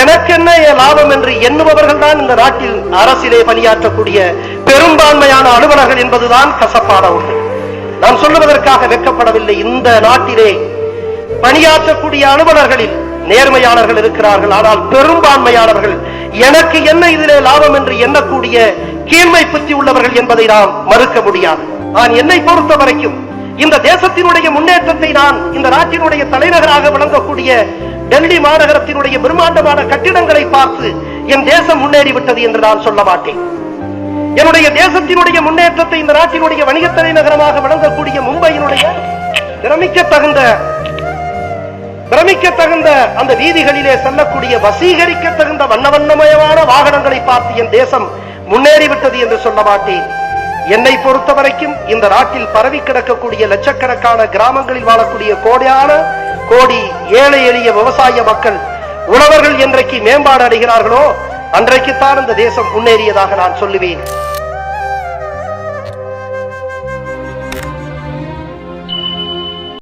எனக்கு என்ன என் லாபம் என்று எண்ணுபவர்கள் தான் இந்த நாட்டில் அரசிலே பணியாற்றக்கூடிய பெரும்பான்மையான அலுவலர்கள் என்பதுதான் கசப்பான ஒன்று. நான் சொல்லுவதற்காக வெட்கப்படவில்லை இந்த நாட்டிலே பணியாற்றக்கூடிய அலுவலர்களில் நேர்மையாளர்கள் இருக்கிறார்கள் ஆனால் பெரும்பான்மையானவர்கள் எனக்கு என்ன இதிலே லாபம் என்று எண்ணக்கூடிய கீழ்மை புத்தி உள்ளவர்கள் என்பதை நாம் மறுக்க முடியாது. நான் என்னை பொறுத்த வரைக்கும் இந்த தேசத்தினுடைய முன்னேற்றத்தை நான் இந்த நாட்டினுடைய தலைநகராக விளங்கக்கூடிய டெல்லி மாநகரத்தினுடைய பிரம்மாண்டமான கட்டிடங்களை பார்த்து என் தேசம் முன்னேறிவிட்டது என்று நான் சொல்ல மாட்டேன். என்னுடைய தேசத்தினுடைய முன்னேற்றத்தை இந்த நாட்டினுடைய வணிக தலைநகரமாக விளங்கக்கூடிய மும்பையினுடைய பிரமிக்க தகுந்த பிரமிக்க தகுந்த அந்த வீதிகளிலே செல்லக்கூடிய வசீகரிக்க தகுந்த வண்ண வண்ணமயமான வாகனங்களை பார்த்து என் தேசம் முன்னேறிவிட்டது என்று சொல்ல மாட்டேன். என்னை பொறுத்த வரைக்கும் இந்த நாட்டில் பரவி கிடக்கக்கூடிய லட்சக்கணக்கான கிராமங்களில் வாழக்கூடிய கோடையான கோடி ஏழை எளிய விவசாய மக்கள் உழவர்கள் என்றைக்கு மேம்பாடு அடைகிறார்களோ அன்றைக்குத்தான் இந்த தேசம் முன்னேறியதாக நான் சொல்லுவேன்.